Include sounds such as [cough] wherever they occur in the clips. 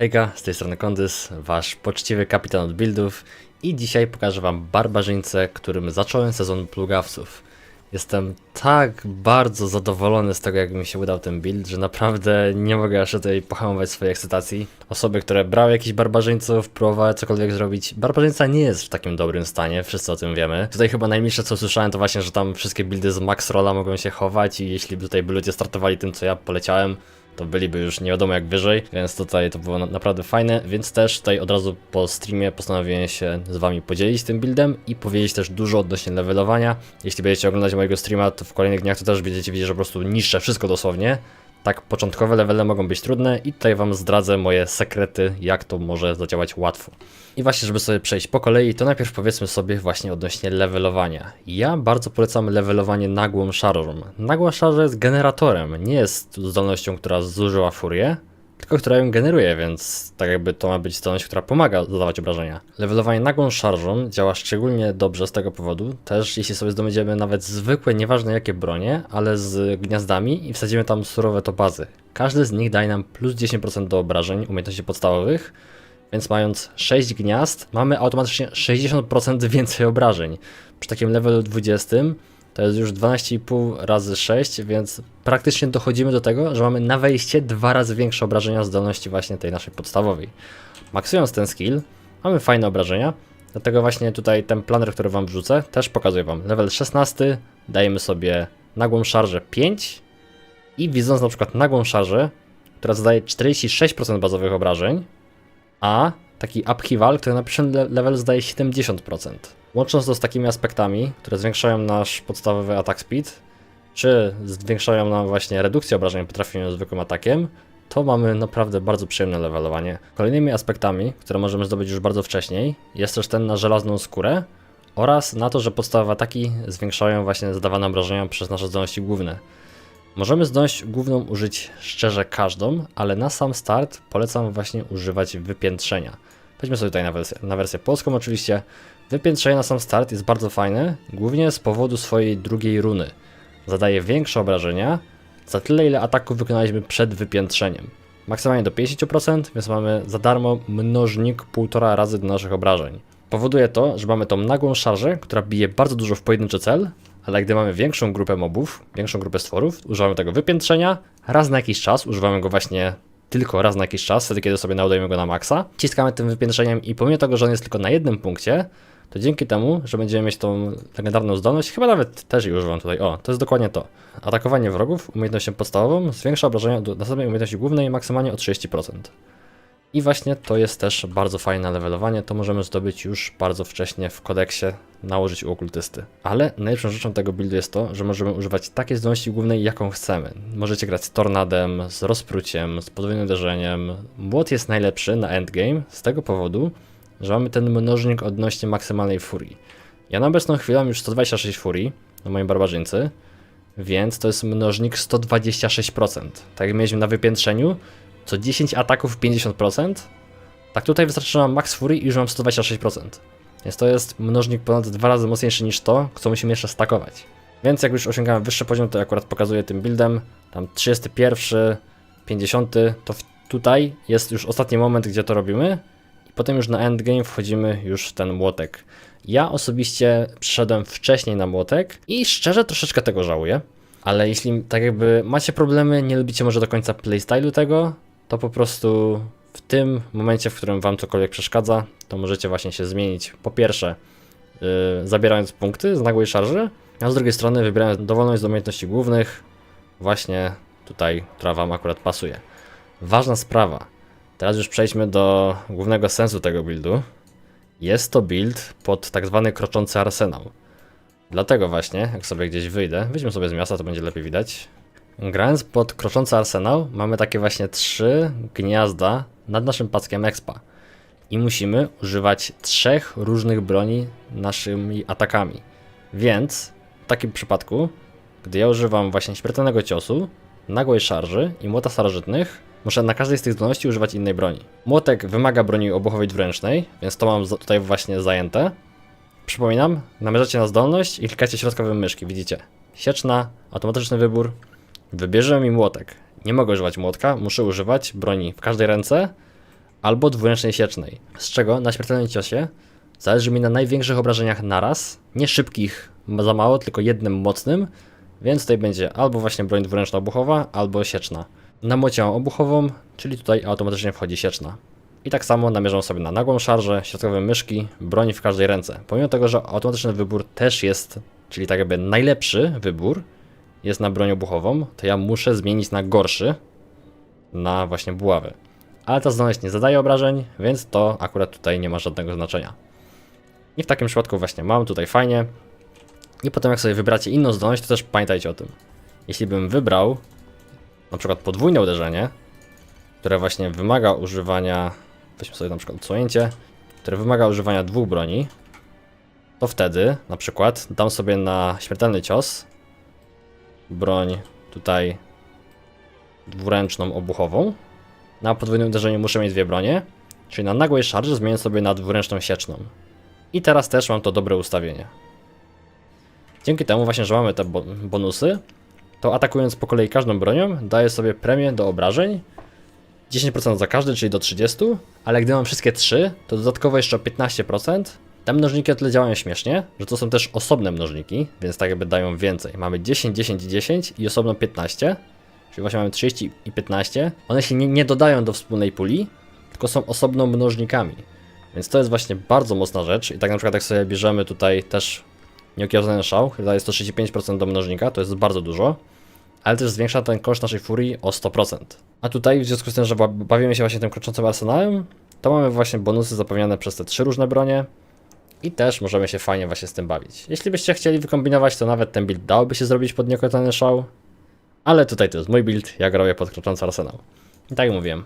Hejka, z tej strony Kondys, wasz poczciwy kapitan od buildów i dzisiaj pokażę wam barbarzyńcę, którym zacząłem sezon plugawców. Jestem tak bardzo zadowolony z tego, jak mi się udał ten build, że naprawdę nie mogę aż tutaj pohamować swojej ekscytacji. Osoby, które brały jakichś barbarzyńców, próbowały cokolwiek zrobić, barbarzyńca nie jest w takim dobrym stanie, wszyscy o tym wiemy. Tutaj chyba najmilsze co słyszałem to właśnie, że tam wszystkie buildy z max rolla mogą się chować i jeśli tutaj by ludzie startowali tym, co ja poleciałem, to byliby już nie wiadomo jak wyżej, więc tutaj to było na naprawdę fajne, więc też tutaj od razu po streamie postanowiłem się z wami podzielić tym buildem i powiedzieć też dużo odnośnie levelowania. Jeśli będziecie oglądać mojego streama, to w kolejnych dniach to też będziecie widzieć, że po prostu niszczę wszystko dosłownie. Tak, początkowe levele mogą być trudne i tutaj wam zdradzę moje sekrety, jak to może zadziałać łatwo. I właśnie, żeby sobie przejść po kolei, to najpierw powiedzmy sobie właśnie odnośnie levelowania. Ja bardzo polecam levelowanie nagłą szarżą. Nagła szarża jest generatorem, nie jest zdolnością, która zużyła furię, tylko która ją generuje, więc tak jakby to ma być zdolność, która pomaga zadawać obrażenia. Levelowanie nagłą szarżą działa szczególnie dobrze z tego powodu, też jeśli sobie zdobędziemy nawet zwykłe, nieważne jakie bronie, ale z gniazdami i wsadzimy tam surowe topazy. Każdy z nich daje nam plus 10% do obrażeń umiejętności podstawowych, więc mając 6 gniazd, mamy automatycznie 60% więcej obrażeń. Przy takim levelu 20 to jest już 12,5 razy 6, więc praktycznie dochodzimy do tego, że mamy na wejście dwa razy większe obrażenia zdolności właśnie tej naszej podstawowej. Maksując ten skill, mamy fajne obrażenia, dlatego właśnie tutaj ten planer, który wam wrzucę, też pokazuje wam. Level 16 dajemy sobie nagłą szarżę 5 i widząc na przykład nagłą szarżę, która zadaje 46% bazowych obrażeń, a taki upheaval, który na pierwszym le- levelu zdaje 70%. Łącząc to z takimi aspektami, które zwiększają nasz podstawowy atak speed, czy zwiększają nam właśnie redukcję obrażeń po zwykłym atakiem, to mamy naprawdę bardzo przyjemne levelowanie. Kolejnymi aspektami, które możemy zdobyć już bardzo wcześniej, jest też ten na żelazną skórę oraz na to, że podstawowe ataki zwiększają właśnie zadawane obrażenia przez nasze zdolności główne. Możemy zdolność główną użyć szczerze każdą, ale na sam start polecam właśnie używać wypiętrzenia. Weźmy sobie tutaj na wersję, na wersję polską oczywiście. Wypiętrzenie na sam start jest bardzo fajne, głównie z powodu swojej drugiej runy. Zadaje większe obrażenia za tyle ile ataków wykonaliśmy przed wypiętrzeniem. Maksymalnie do 50%, więc mamy za darmo mnożnik półtora razy do naszych obrażeń. Powoduje to, że mamy tą nagłą szarżę, która bije bardzo dużo w pojedynczy cel, ale gdy mamy większą grupę mobów, większą grupę stworów, używamy tego wypiętrzenia, raz na jakiś czas, używamy go właśnie tylko raz na jakiś czas, wtedy kiedy sobie naładujemy go na maksa, ciskamy tym wypiętrzeniem i pomimo tego, że on jest tylko na jednym punkcie, to dzięki temu, że będziemy mieć tą legendarną zdolność, chyba nawet też jej używam tutaj, o, to jest dokładnie to. Atakowanie wrogów umiejętnością podstawową zwiększa obrażenia do następnej umiejętności głównej maksymalnie o 30%. I właśnie to jest też bardzo fajne levelowanie, to możemy zdobyć już bardzo wcześnie w kodeksie, nałożyć u okultysty. Ale najlepszą rzeczą tego buildu jest to, że możemy używać takiej zdolności głównej, jaką chcemy. Możecie grać z tornadem, z rozpruciem, z podwójnym uderzeniem. Młot jest najlepszy na endgame z tego powodu, że mamy ten mnożnik odnośnie maksymalnej furii. Ja na obecną chwilę mam już 126 furii na moim barbarzyńcy, więc to jest mnożnik 126%. Tak jak mieliśmy na wypiętrzeniu, co 10 ataków 50%, tak tutaj wystarczy nam max fury i już mam 126%. Więc to jest mnożnik ponad dwa razy mocniejszy niż to, co musimy jeszcze stakować. Więc jak już osiągamy wyższy poziom, to akurat pokazuję tym buildem, tam 31, 50, to tutaj jest już ostatni moment, gdzie to robimy i potem już na endgame wchodzimy już w ten młotek. Ja osobiście przyszedłem wcześniej na młotek i szczerze troszeczkę tego żałuję, ale jeśli tak jakby macie problemy, nie lubicie może do końca playstylu tego, to po prostu w tym momencie, w którym wam cokolwiek przeszkadza, to możecie właśnie się zmienić. Po pierwsze, yy, zabierając punkty z nagłej szarży, a z drugiej strony wybierając dowolność do umiejętności głównych, właśnie tutaj, która wam akurat pasuje. Ważna sprawa. Teraz już przejdźmy do głównego sensu tego buildu. Jest to build pod tak zwany kroczący arsenał. Dlatego właśnie, jak sobie gdzieś wyjdę, wyjdźmy sobie z miasta, to będzie lepiej widać. Grając pod kroczący arsenał, mamy takie właśnie trzy gniazda nad naszym paskiem expa. I musimy używać trzech różnych broni naszymi atakami. Więc w takim przypadku, gdy ja używam właśnie śmiertelnego ciosu, nagłej szarży i młota starożytnych, muszę na każdej z tych zdolności używać innej broni. Młotek wymaga broni obuchowej dwuręcznej, więc to mam tutaj właśnie zajęte. Przypominam, namierzacie na zdolność i klikacie środkowym myszki, widzicie. Sieczna, automatyczny wybór, Wybierze mi młotek. Nie mogę używać młotka, muszę używać broni w każdej ręce, albo dwuręcznej siecznej. Z czego na śmiertelnym ciosie zależy mi na największych obrażeniach naraz, nie szybkich za mało, tylko jednym mocnym, więc tutaj będzie albo właśnie broń dwuręczna obuchowa, albo sieczna. Na mocie mam obuchową, czyli tutaj automatycznie wchodzi sieczna. I tak samo namierzam sobie na nagłą szarżę, środkowe myszki, broń w każdej ręce. Pomimo tego, że automatyczny wybór też jest, czyli tak jakby najlepszy wybór, jest na broń obuchową, to ja muszę zmienić na gorszy, na właśnie buławy. Ale ta zdolność nie zadaje obrażeń, więc to akurat tutaj nie ma żadnego znaczenia. I w takim przypadku właśnie mam tutaj fajnie. I potem jak sobie wybracie inną zdolność, to też pamiętajcie o tym. Jeśli bym wybrał na przykład podwójne uderzenie, które właśnie wymaga używania, weźmy sobie na przykład odsłonięcie, które wymaga używania dwóch broni, to wtedy na przykład dam sobie na śmiertelny cios broń tutaj dwuręczną obuchową. Na podwójnym uderzeniu muszę mieć dwie bronie, czyli na nagłej szarży zmienię sobie na dwuręczną sieczną. I teraz też mam to dobre ustawienie. Dzięki temu właśnie, że mamy te bo- bonusy, to atakując po kolei każdą bronią, daję sobie premię do obrażeń 10% za każdy, czyli do 30, ale gdy mam wszystkie 3, to dodatkowo jeszcze o 15%. Te mnożniki o tyle działają śmiesznie, że to są też osobne mnożniki, więc tak jakby dają więcej. Mamy 10, 10 i 10 i osobno 15, czyli właśnie mamy 30 i 15. One się nie, nie dodają do wspólnej puli, tylko są osobno mnożnikami. Więc to jest właśnie bardzo mocna rzecz i tak na przykład jak sobie bierzemy tutaj też nieokiełzany szał, daje 135% do mnożnika, to jest bardzo dużo, ale też zwiększa ten koszt naszej furii o 100%. A tutaj w związku z tym, że ba- bawimy się właśnie tym kroczącym arsenałem, to mamy właśnie bonusy zapewniane przez te trzy różne bronie i też możemy się fajnie właśnie z tym bawić. Jeśli byście chcieli wykombinować, to nawet ten build dałoby się zrobić pod nieokiełzany szał, ale tutaj to jest mój build, ja robię pod kroczący arsenał. I tak jak mówiłem,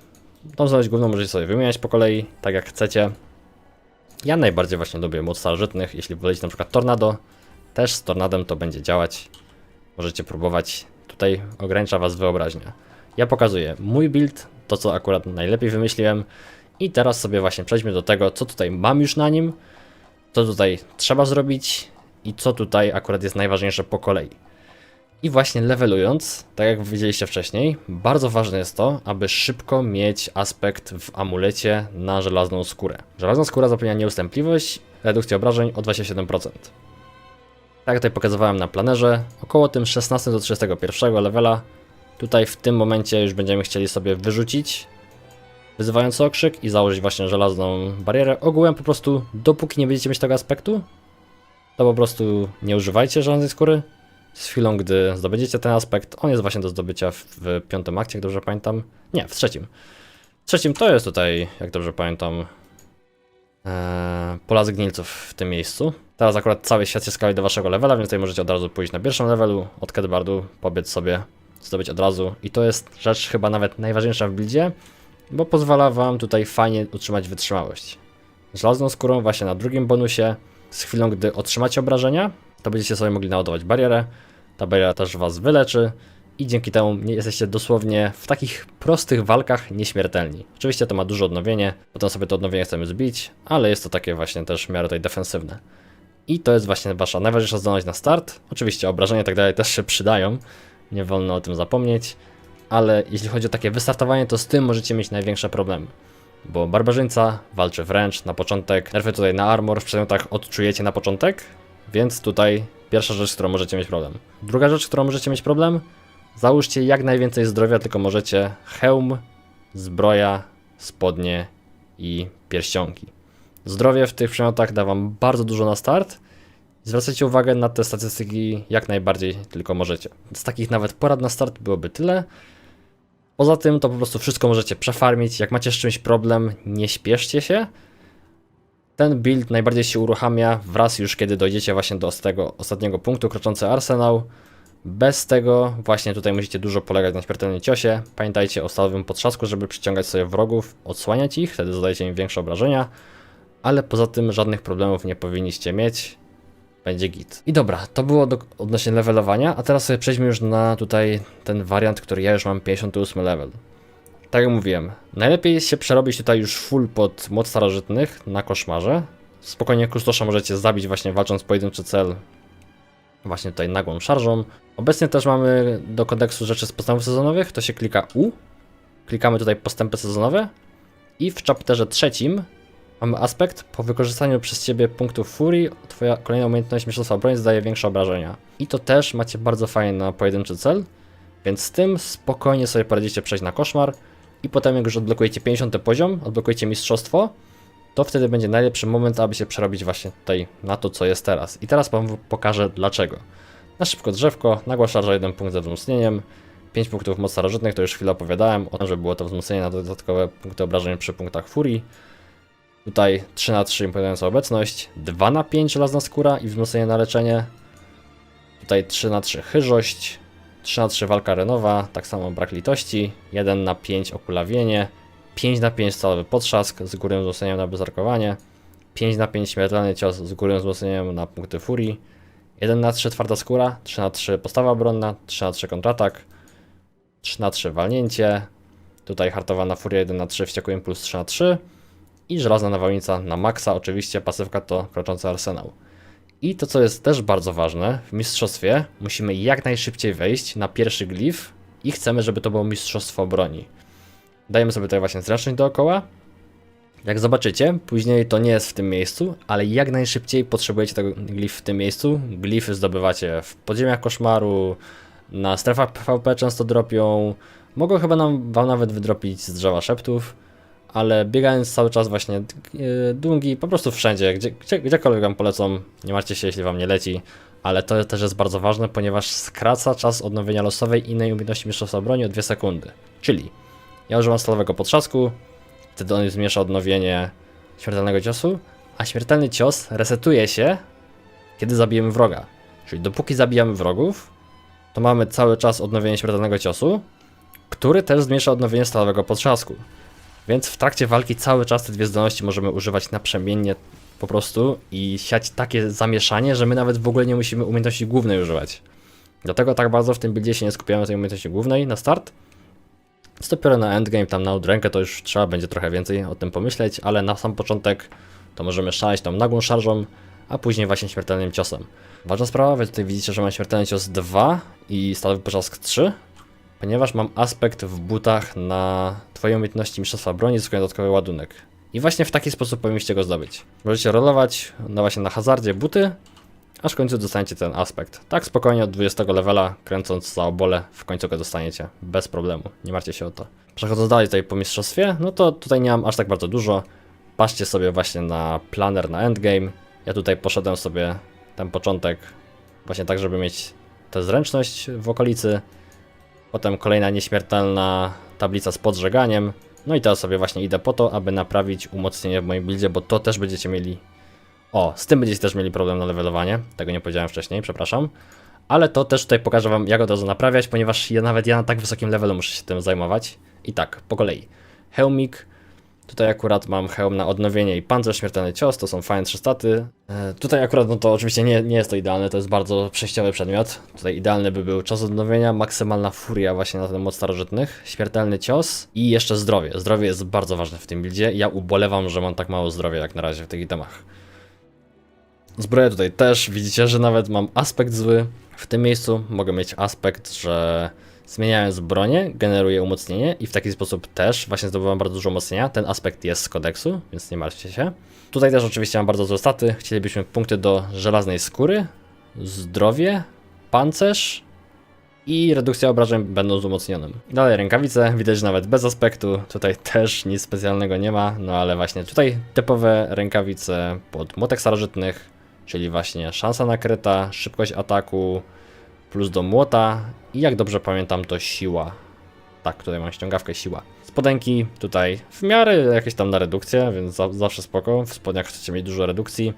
tą zdolność główną możecie sobie wymieniać po kolei, tak jak chcecie. Ja najbardziej właśnie lubię moc starożytnych, jeśli wolicie na przykład tornado, też z tornadem to będzie działać. Możecie próbować, tutaj ogranicza was wyobraźnia. Ja pokazuję mój build, to co akurat najlepiej wymyśliłem i teraz sobie właśnie przejdźmy do tego, co tutaj mam już na nim, co tutaj trzeba zrobić i co tutaj akurat jest najważniejsze po kolei. I właśnie levelując, tak jak widzieliście wcześniej, bardzo ważne jest to, aby szybko mieć aspekt w amulecie na żelazną skórę. Żelazna skóra zapewnia nieustępliwość, redukcję obrażeń o 27%. Tak jak tutaj pokazywałem na planerze, około tym 16 do 31 levela. Tutaj w tym momencie już będziemy chcieli sobie wyrzucić wyzywający okrzyk i założyć właśnie żelazną barierę. Ogółem po prostu, dopóki nie będziecie mieć tego aspektu, to po prostu nie używajcie żelaznej skóry. Z chwilą, gdy zdobędziecie ten aspekt, on jest właśnie do zdobycia w, w piątym akcie, jak dobrze pamiętam. Nie, w trzecim. W trzecim to jest tutaj, jak dobrze pamiętam, Eee, pola zgnilców w tym miejscu. Teraz akurat cały świat się skali do waszego levela, więc tutaj możecie od razu pójść na pierwszym levelu, od Kedbardu, pobiec sobie, zdobyć od razu. I to jest rzecz chyba nawet najważniejsza w buildzie, bo pozwala wam tutaj fajnie utrzymać wytrzymałość. Żelazną skórą właśnie na drugim bonusie, z chwilą gdy otrzymacie obrażenia, to będziecie sobie mogli naładować barierę. Ta bariera też was wyleczy i dzięki temu jesteście dosłownie w takich prostych walkach nieśmiertelni. Oczywiście to ma duże odnowienie, potem sobie to odnowienie chcemy zbić, ale jest to takie właśnie też w miarę tutaj defensywne. I to jest właśnie wasza najważniejsza zdolność na start. Oczywiście obrażenia i tak dalej też się przydają, nie wolno o tym zapomnieć, ale jeśli chodzi o takie wystartowanie, to z tym możecie mieć największe problemy. Bo barbarzyńca walczy wręcz na początek, nerfy tutaj na armor w przedmiotach odczujecie na początek, więc tutaj pierwsza rzecz, z którą możecie mieć problem. Druga rzecz, z którą możecie mieć problem, Załóżcie jak najwięcej zdrowia, tylko możecie hełm, zbroja, spodnie i pierścionki. Zdrowie w tych przedmiotach da wam bardzo dużo na start. Zwracajcie uwagę na te statystyki jak najbardziej tylko możecie. Z takich nawet porad na start byłoby tyle. Poza tym to po prostu wszystko możecie przefarmić. Jak macie z czymś problem, nie śpieszcie się. Ten build najbardziej się uruchamia wraz już kiedy dojdziecie właśnie do tego ostatniego punktu, kroczący arsenał. Bez tego właśnie tutaj musicie dużo polegać na śmiertelnym ciosie. Pamiętajcie o stałym potrzasku, żeby przyciągać sobie wrogów, odsłaniać ich, wtedy zadajecie im większe obrażenia. Ale poza tym żadnych problemów nie powinniście mieć. Będzie git. I dobra, to było do, odnośnie levelowania, a teraz sobie przejdźmy już na tutaj ten wariant, który ja już mam 58 level. Tak jak mówiłem, najlepiej się przerobić tutaj już full pod moc starożytnych na koszmarze. Spokojnie kustosza możecie zabić właśnie walcząc pojedynczy cel właśnie tutaj nagłą szarżą. Obecnie też mamy do kodeksu rzeczy z postępów sezonowych, to się klika U. Klikamy tutaj postępy sezonowe I w chapterze trzecim mamy aspekt po wykorzystaniu przez ciebie punktów furii, twoja kolejna umiejętność mistrzostwa broni zdaje większe obrażenia. I to też macie bardzo fajnie na pojedynczy cel, więc z tym spokojnie sobie poradzicie przejść na koszmar i potem jak już odblokujecie 50 poziom, odblokujecie mistrzostwo, to wtedy będzie najlepszy moment, aby się przerobić właśnie tutaj na to, co jest teraz. I teraz wam pokażę dlaczego. Na szybko drzewko, nagła szarża 1 punkt ze wzmocnieniem, 5 punktów moc starożytnych, to już chwilę opowiadałem o tym, że było to wzmocnienie na dodatkowe punkty obrażeń przy punktach furii. Tutaj 3 na 3 imponująca obecność, 2 na 5 żelazna skóra i wzmocnienie na leczenie. Tutaj 3 na 3 chyżość, 3 na 3 walka renowa, tak samo brak litości, 1 na 5 okulawienie, 5 na 5 calowy potrzask z górnym wzmocnieniem na bezarkowanie, 5 na 5 śmiertelny cios z górnym wzmocnieniem na punkty furii, 1 na 3 twarda skóra, 3 na 3 postawa obronna, 3 na 3 kontratak, 3 na 3 walnięcie, tutaj hartowana furia 1 na 3 wściekły impuls 3 na 3 i żelazna nawałnica na maksa, oczywiście pasywka to kroczący arsenał. I to, co jest też bardzo ważne, w mistrzostwie musimy jak najszybciej wejść na pierwszy glif i chcemy, żeby to było mistrzostwo broni. Dajemy sobie tutaj właśnie zręczność dookoła. Jak zobaczycie, później to nie jest w tym miejscu, ale jak najszybciej potrzebujecie tego glif w tym miejscu. Glify zdobywacie w podziemiach koszmaru, na strefach PvP często dropią. Mogą chyba nam, wam nawet wydropić z drzewa szeptów, ale biegając cały czas właśnie yy, długi, po prostu wszędzie, gdzie, gdzie, gdziekolwiek wam polecą, nie martwcie się, jeśli wam nie leci, ale to też jest bardzo ważne, ponieważ skraca czas odnowienia losowej innej umiejętności mistrzostwa broni o 2 sekundy. Czyli ja używam stalowego potrzasku, wtedy on zmniejsza odnowienie śmiertelnego ciosu, a śmiertelny cios resetuje się, kiedy zabijemy wroga. Czyli dopóki zabijamy wrogów, to mamy cały czas odnowienie śmiertelnego ciosu, który też zmniejsza odnowienie stalowego potrzasku. Więc w trakcie walki cały czas te dwie zdolności możemy używać naprzemiennie po prostu i siać takie zamieszanie, że my nawet w ogóle nie musimy umiejętności głównej używać. Dlatego tak bardzo w tym buildzie się nie skupiamy na tej umiejętności głównej na start. Więc dopiero na endgame, tam na odrękę to już trzeba będzie trochę więcej o tym pomyśleć, ale na sam początek to możemy szaleć tą nagłą szarżą, a później właśnie śmiertelnym ciosem. Ważna sprawa, wy tutaj widzicie, że mam śmiertelny cios 2 i stalowy potrzask 3, ponieważ mam aspekt w butach na Twoje umiejętności mistrzostwa broni, zyskuje dodatkowy ładunek. I właśnie w taki sposób powinniście go zdobyć. Możecie rolować no właśnie na hazardzie buty, aż w końcu dostaniecie ten aspekt. Tak spokojnie od 20 levela, kręcąc za obole, w końcu go dostaniecie. Bez problemu, nie martwcie się o to. Przechodząc dalej tutaj po mistrzostwie, no to tutaj nie mam aż tak bardzo dużo. Patrzcie sobie właśnie na planer na endgame. Ja tutaj poszedłem sobie ten początek właśnie tak, żeby mieć tę zręczność w okolicy. Potem kolejna nieśmiertelna tablica z podżeganiem. No i teraz sobie właśnie idę po to, aby naprawić umocnienie w moim buildzie, bo to też będziecie mieli... O, z tym będziecie też mieli problem na levelowanie. Tego nie powiedziałem wcześniej, przepraszam. Ale to też tutaj pokażę wam, jak od razu naprawiać, ponieważ ja nawet ja na tak wysokim levelu muszę się tym zajmować. I tak, po kolei. Hełmik. Tutaj akurat mam hełm na odnowienie i pancerz, śmiertelny cios, to są fajne trzy staty. E, tutaj akurat, no to oczywiście nie, nie jest to idealne, to jest bardzo przejściowy przedmiot. Tutaj idealny by był czas odnowienia, maksymalna furia właśnie na ten moc starożytnych, śmiertelny cios i jeszcze zdrowie. Zdrowie jest bardzo ważne w tym buildzie. Ja ubolewam, że mam tak mało zdrowia jak na razie w tych itemach. Zbroję tutaj też, widzicie, że nawet mam aspekt zły. W tym miejscu mogę mieć aspekt, że zmieniając bronię, generuję umocnienie i w taki sposób też właśnie zdobywam bardzo dużo umocnienia. Ten aspekt jest z kodeksu, więc nie martwcie się. Tutaj też oczywiście mam bardzo złe staty. Chcielibyśmy punkty do żelaznej skóry, zdrowie, pancerz i redukcja obrażeń będą z umocnionym. Dalej rękawice, widać że nawet bez aspektu, tutaj też nic specjalnego nie ma, no ale właśnie tutaj typowe rękawice pod młotek starożytnych, czyli właśnie szansa nakryta, szybkość ataku, plus do młota i jak dobrze pamiętam to siła. Tak, tutaj mam ściągawkę siła. Spodenki tutaj w miarę jakieś tam na redukcję, więc za, zawsze spoko. W spodniach chcecie mieć dużo redukcji.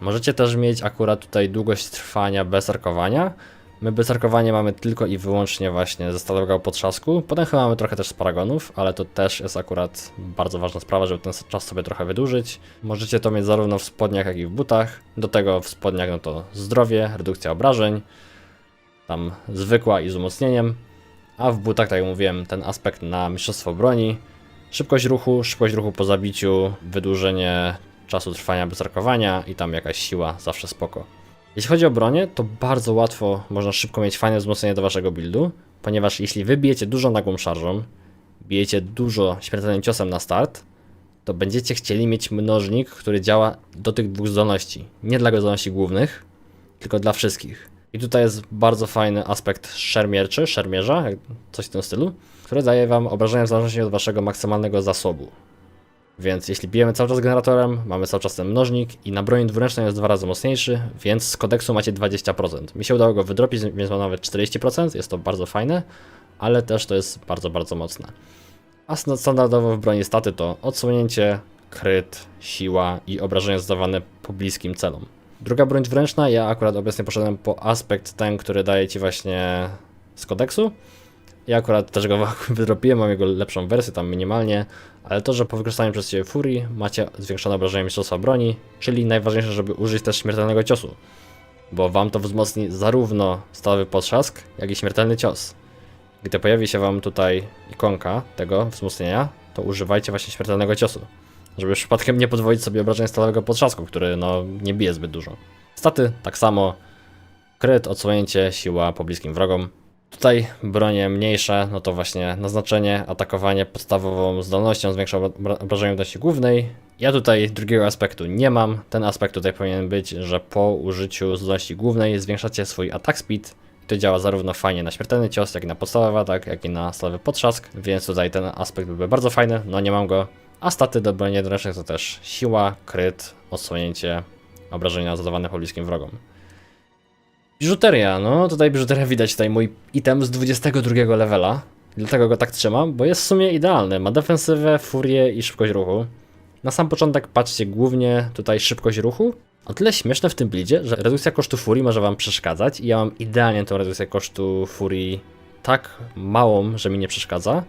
Możecie też mieć akurat tutaj długość trwania bez arkowania. My bez arkowania mamy tylko i wyłącznie właśnie ze stalowego potrzasku. Potem chyba mamy trochę też z paragonów, ale to też jest akurat bardzo ważna sprawa, żeby ten czas sobie trochę wydłużyć. Możecie to mieć zarówno w spodniach, jak i w butach. Do tego w spodniach no to zdrowie, redukcja obrażeń tam zwykła i z umocnieniem, a w butach, tak jak mówiłem, ten aspekt na mistrzostwo broni, szybkość ruchu, szybkość ruchu po zabiciu, wydłużenie czasu trwania bez rakowania i tam jakaś siła, zawsze spoko. Jeśli chodzi o bronię, to bardzo łatwo można szybko mieć fajne wzmocnienie do waszego buildu, ponieważ jeśli wybijecie dużą nagłą szarżą, bijecie dużo śmiertelnym ciosem na start, to będziecie chcieli mieć mnożnik, który działa do tych dwóch zdolności. Nie dla zdolności głównych, tylko dla wszystkich. I tutaj jest bardzo fajny aspekt szermierczy, szermierza, coś w tym stylu, który daje wam obrażenia w zależności od waszego maksymalnego zasobu. Więc jeśli bijemy cały czas generatorem, mamy cały czas ten mnożnik i na broni dwuręcznej jest dwa razy mocniejszy, więc z kodeksu macie 20%. Mi się udało go wydropić, więc mam nawet 40%, jest to bardzo fajne, ale też to jest bardzo, bardzo mocne. A sta- standardowo w broni staty to odsłonięcie, kryt, siła i obrażenia zadawane po bliskim celom. Druga broń dwuręczna, ja akurat obecnie poszedłem po aspekt ten, który daje ci właśnie z kodeksu. Ja akurat też go [laughs] wydropiłem, mam jego lepszą wersję, tam minimalnie, ale to, że po wykorzystaniu przez Ciebie furii macie zwiększone obrażenie mistrzostwa broni, czyli najważniejsze, żeby użyć też śmiertelnego ciosu, bo Wam to wzmocni zarówno stalowy potrzask, jak i śmiertelny cios. Gdy pojawi się Wam tutaj ikonka tego wzmocnienia, to używajcie właśnie śmiertelnego ciosu, żeby przypadkiem nie podwoić sobie obrażeń stalowego potrzasku, który no nie bije zbyt dużo. Staty tak samo, kryt, odsłonięcie, siła po bliskim wrogom. Tutaj bronie mniejsze, no to właśnie naznaczenie, atakowanie podstawową zdolnością zwiększa obra- obrażenie ludności głównej. Ja tutaj drugiego aspektu nie mam. Ten aspekt tutaj powinien być, że po użyciu zdolności głównej zwiększacie swój attack speed. To działa zarówno fajnie na śmiertelny cios, jak i na podstawowy atak, jak i na stalowy potrzask, więc tutaj ten aspekt byłby bardzo fajny, no nie mam go. A staty do broni ręcznych to też siła, kryt, odsłonięcie, obrażenia zadawane po bliskim wrogom. Biżuteria, no tutaj biżuteria widać tutaj mój item z 22 levela. Dlatego go tak trzymam, bo jest w sumie idealny. Ma defensywę, furię i szybkość ruchu. Na sam początek patrzcie głównie tutaj szybkość ruchu. O tyle śmieszne w tym buildzie, że redukcja kosztu furii może wam przeszkadzać i ja mam idealnie tą redukcję kosztu furii tak małą, że mi nie przeszkadza.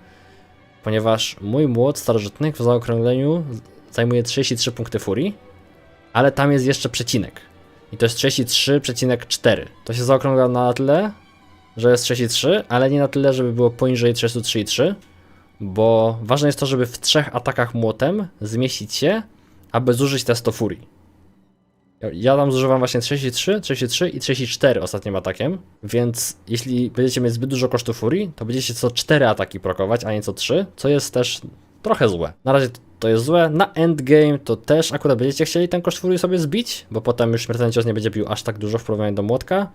Ponieważ mój młot starożytnych w zaokrągleniu zajmuje 33 punkty furii, ale tam jest jeszcze przecinek. I to jest 33,4. To się zaokrągla na tyle, że jest 33, ale nie na tyle, żeby było poniżej 33,3, bo ważne jest to, żeby w trzech atakach młotem zmieścić się, aby zużyć te 100 furii. Ja- tam zużywam właśnie 33, 33 i 34 ostatnim atakiem, więc jeśli będziecie mieć zbyt dużo kosztu furii, to będziecie co 4 ataki prokować, a nie co 3, co jest też trochę złe. Na razie to jest złe. Na endgame to też akurat będziecie chcieli ten koszt furii sobie zbić, bo potem już śmiertelny cios nie będzie bił aż tak dużo w porównaniu do młotka,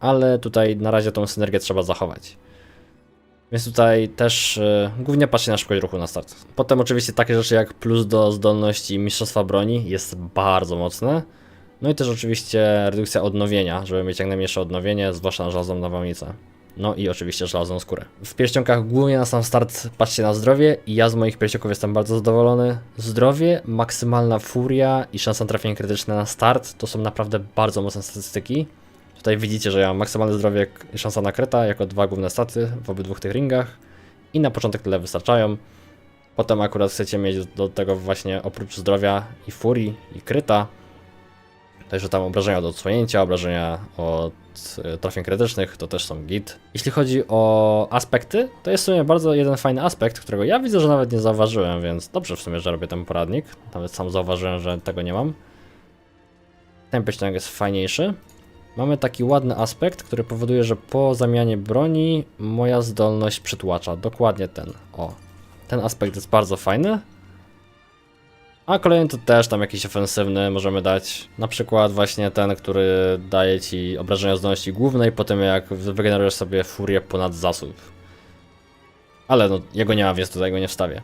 ale tutaj na razie tą synergię trzeba zachować. Więc tutaj też y, głównie patrzcie na szybkość ruchu na start. Potem oczywiście takie rzeczy jak plus do zdolności mistrzostwa broni jest bardzo mocne. No i też oczywiście redukcja odnowienia, żeby mieć jak najmniejsze odnowienie, zwłaszcza na żelazną nawałnicę. No i oczywiście żelazną skórę. W pierścionkach głównie na sam start patrzcie na zdrowie i ja z moich pierścionków jestem bardzo zadowolony. Zdrowie, maksymalna furia i szansa na trafienie krytyczne na start to są naprawdę bardzo mocne statystyki. Tutaj widzicie, że ja mam maksymalne zdrowie i szansa na kryta jako dwa główne staty w obydwu tych ringach i na początek tyle wystarczają. Potem akurat chcecie mieć do tego właśnie oprócz zdrowia i furii i kryta, Także tam obrażenia od odsłonięcia, obrażenia od e, trafień krytycznych, to też są git. Jeśli chodzi o aspekty, to jest w sumie bardzo jeden fajny aspekt, którego ja widzę, że nawet nie zauważyłem, więc dobrze w sumie, że robię ten poradnik. Nawet sam zauważyłem, że tego nie mam. Ten pieśniak jest fajniejszy. Mamy taki ładny aspekt, który powoduje, że po zamianie broni moja zdolność przytłacza. Dokładnie ten. O. Ten aspekt jest bardzo fajny. A kolejny to też tam jakiś ofensywny możemy dać. Na przykład właśnie ten, który daje ci obrażenia zdolności głównej po tym jak wygenerujesz sobie furię ponad zasób. Ale no, jego nie ma, więc tutaj go nie wstawię.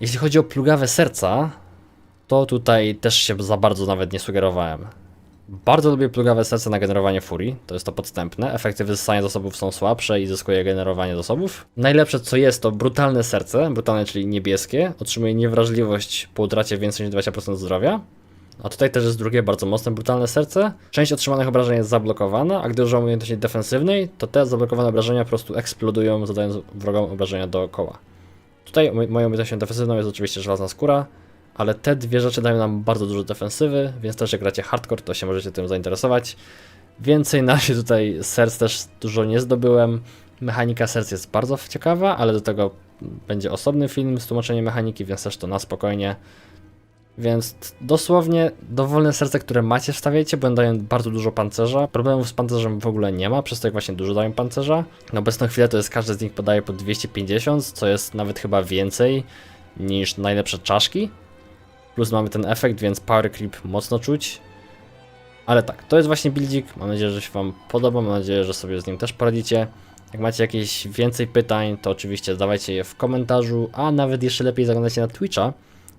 Jeśli chodzi o plugawe serca, to tutaj też się za bardzo nawet nie sugerowałem. Bardzo lubię plugawe serce na generowanie furii, to jest to podstępne. Efekty wyssania zasobów są słabsze i zyskuje generowanie zasobów. Najlepsze co jest to brutalne serce, brutalne czyli niebieskie, otrzymuje niewrażliwość po utracie więcej niż 20% zdrowia. A tutaj też jest drugie bardzo mocne brutalne serce. Część otrzymanych obrażeń jest zablokowana, a gdy używam umiejętności defensywnej, to te zablokowane obrażenia po prostu eksplodują, zadając wrogom obrażenia dookoła. Tutaj mo- moją umiejętnością defensywną jest oczywiście żelazna skóra, ale te dwie rzeczy dają nam bardzo dużo defensywy, więc też jak gracie hardcore, to się możecie tym zainteresować. Więcej na razie tutaj serc też dużo nie zdobyłem. Mechanika serc jest bardzo ciekawa, ale do tego będzie osobny film z tłumaczeniem mechaniki, więc też to na spokojnie. Więc dosłownie dowolne serce, które macie wstawiajcie, bo dają bardzo dużo pancerza. Problemów z pancerzem w ogóle nie ma, przez to jak właśnie dużo dają pancerza. Na obecną chwilę to jest każdy z nich podaje po 250, co jest nawet chyba więcej niż najlepsze czaszki. Plus mamy ten efekt, więc power creep mocno czuć. Ale tak, to jest właśnie buildzik. Mam nadzieję, że się Wam podoba. Mam nadzieję, że sobie z nim też poradzicie. Jak macie jakieś więcej pytań, to oczywiście zadawajcie je w komentarzu, a nawet jeszcze lepiej zaglądajcie na Twitcha,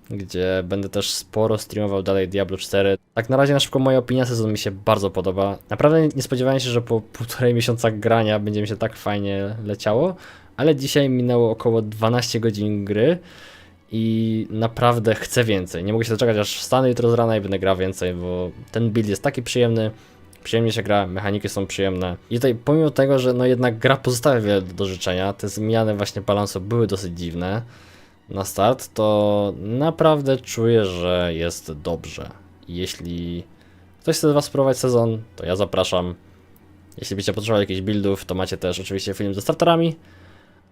gdzie będę też sporo streamował dalej Diablo 4. Tak na razie na szybko moja opinia sezon mi się bardzo podoba. Naprawdę nie spodziewałem się, że po półtorej miesiąca grania będzie mi się tak fajnie leciało, ale dzisiaj minęło około 12 godzin gry i naprawdę chcę więcej. Nie mogę się doczekać aż wstanę jutro z rana i będę grał więcej, bo ten build jest taki przyjemny, przyjemnie się gra, mechaniki są przyjemne. I tutaj pomimo tego, że no jednak gra pozostawia wiele do życzenia, te zmiany właśnie balansu były dosyć dziwne na start, to naprawdę czuję, że jest dobrze. Jeśli ktoś chce z Was spróbować sezon, to ja zapraszam. Jeśli byście potrzebowali jakichś buildów, to macie też oczywiście film ze starterami.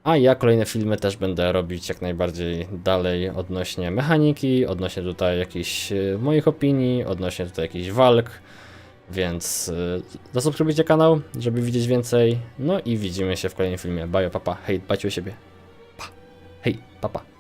A ja kolejne filmy też będę robić jak najbardziej dalej odnośnie mechaniki, odnośnie tutaj jakichś y, moich opinii, odnośnie tutaj jakichś walk. Więc y, zasubskrybujcie kanał, żeby widzieć więcej. No i widzimy się w kolejnym filmie. Bajo, papa. Hej, dbajcie o siebie. Pa. Hej, papa.